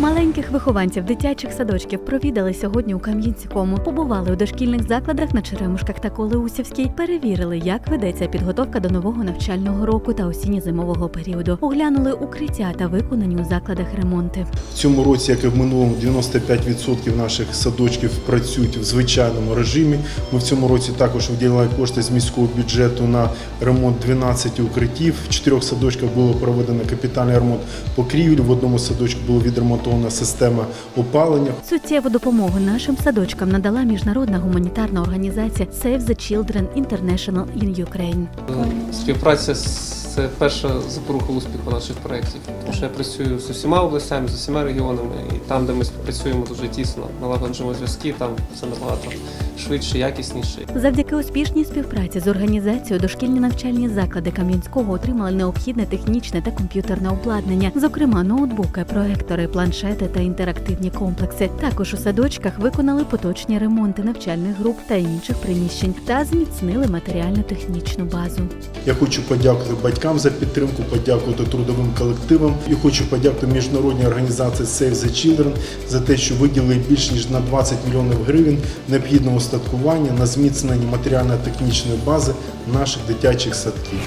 Маленьких вихованців дитячих садочків провідали сьогодні у Кам'янському. Побували у дошкільних закладах на Черемушках та Колеусівській. Перевірили, як ведеться підготовка до нового навчального року та осінньо-зимового періоду. Оглянули укриття та виконані у закладах ремонти. В цьому році, як і в минулому, 95% наших садочків працюють в звичайному режимі. Ми в цьому році також виділяли кошти з міського бюджету на ремонт 12 укриттів. В чотирьох садочках було проведено капітальний ремонт покрівель. В одному садочку було відремонтована система опалення. Суттєву допомогу нашим садочкам надала міжнародна гуманітарна організація Save the Children International in Ukraine. Співпраця з- це перша запорука успіху наших проєктів. Тому що я працюю з усіма областями, з усіма регіонами, і там, де ми співпрацюємо дуже тісно, налагоджуємо зв'язки, там все набагато швидше, якісніше. Завдяки успішній співпраці з організацією дошкільні навчальні заклади Кам'янського отримали необхідне технічне та комп'ютерне обладнання, зокрема ноутбуки, проектори, планшети та інтерактивні комплекси. Також у садочках виконали поточні ремонти навчальних груп та інших приміщень та зміцнили матеріально-технічну базу. Я хочу подякувати батькам за підтримку, подякувати трудовим колективам і хочу подякувати міжнародній організації Save the Children за те, що виділили більш ніж на 20 мільйонів гривень необхідного устаткування на зміцнення матеріально-технічної бази наших дитячих садків.